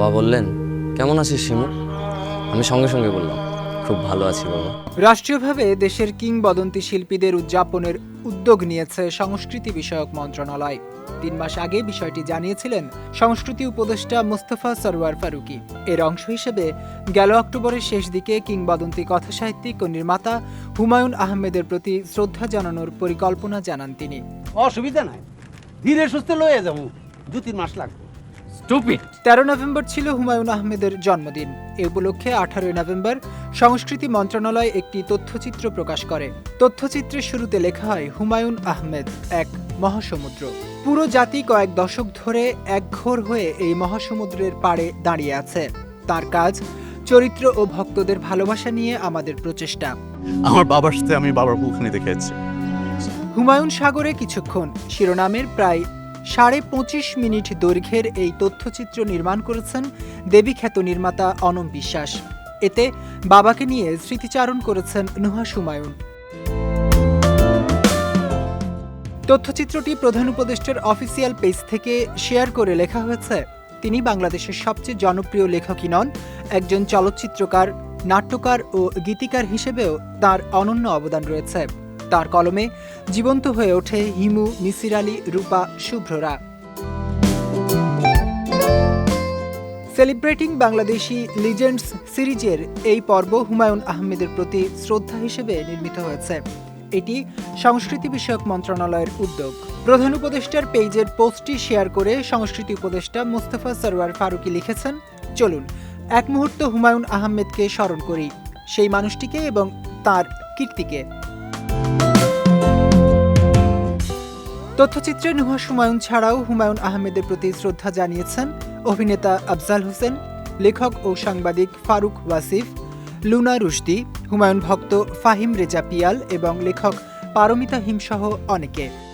বাবা বললেন কেমন আছিস শিমু? আমি সঙ্গে সঙ্গে বললাম খুব ভালো আছি বাবা। রাষ্ট্রীয়ভাবে দেশের কিংবদন্তি শিল্পীদের উদযাপনের উদ্যোগ নিয়েছে সংস্কৃতি বিষয়ক মন্ত্রণালয়। তিন মাস আগে বিষয়টি জানিয়েছিলেন সংস্কৃতি উপদেষ্টা মুস্তফা সরওয়ার ফারুকি। এর অংশ হিসেবে গেল অক্টোবরের শেষ দিকে কিংবদন্তি কথাসাহিত্যিক ও নির্মাতা হুমায়ুন আহমেদের প্রতি শ্রদ্ধা জানানোর পরিকল্পনা জানান তিনি। অসুবিধা নাই। ধীরে সুস্থে লয়ে যাব। দু তিন মাস লাগবে। স্টুপিড তেরো নভেম্বর ছিল হুমায়ুন আহমেদের জন্মদিন। এ উপলক্ষে আঠারোই নভেম্বর সংস্কৃতি মন্ত্রণালয় একটি তথ্যচিত্র প্রকাশ করে। তথ্যচিত্রের শুরুতে লেখা হয় হুমায়ুন আহমেদ এক মহাসমুদ্র। পুরো জাতি কয়েক দশক ধরে একঘোর হয়ে এই মহাসমুদ্রের পাড়ে দাঁড়িয়ে আছে। তার কাজ চরিত্র ও ভক্তদের ভালোবাসা নিয়ে আমাদের প্রচেষ্টা। আমার বাবার সাথে আমি বাবার কুলখানি দেখেছি হুমায়ুন সাগরে কিছুক্ষণ শিরোনামের প্রায় সাড়ে পঁচিশ মিনিট দৈর্ঘ্যের এই তথ্যচিত্র নির্মাণ করেছেন দেবী খ্যাত নির্মাতা অনম বিশ্বাস। এতে বাবাকে নিয়ে স্মৃতিচারণ করেছেন নুহা সুমায়ুন। তথ্যচিত্রটি প্রধান উপদেষ্টার অফিসিয়াল পেজ থেকে শেয়ার করে লেখা হয়েছে, তিনি বাংলাদেশের সবচেয়ে জনপ্রিয় লেখকই নন, একজন চলচ্চিত্রকার, নাট্যকার ও গীতিকার হিসেবেও তার অনন্য অবদান রয়েছে। তার কলমে জীবন্ত হয়ে ওঠে হিমু মিসির আলী, রূপা, শুভ্ররা। সেলিব্রেটিং বাংলাদেশি লিজেন্ডস সিরিজের এই পর্ব হুমায়ুন আহমেদের প্রতি শ্রদ্ধা হিসেবে নির্মিত হয়েছে। এটি সংস্কৃতি বিষয়ক মন্ত্রণালয়ের উদ্যোগ। প্রধান উপদেষ্টার পেজের পোস্টটি শেয়ার করে সংস্কৃতি উপদেষ্টা মোস্তফা সরওয়ার ফারুকি লিখেছেন, চলুন, এক মুহূর্ত হুমায়ুন আহমেদকে স্মরণ করি, সেই মানুষটিকে এবং তার কীর্তিকে। তথ্যচিত্রে নুহা হুমায়ুন ছাড়াও হুমায়ুন আহমেদের প্রতি শ্রদ্ধা জানিয়েছেন অভিনেতা আফজাল হোসেন, লেখক ও সাংবাদিক ফারুক ওয়াসিফ, লুনা রুশদি, হুমায়ুন ভক্ত ফাহিম রেজা পিয়াল এবং লেখক পারমিতা হিমসহ অনেকে।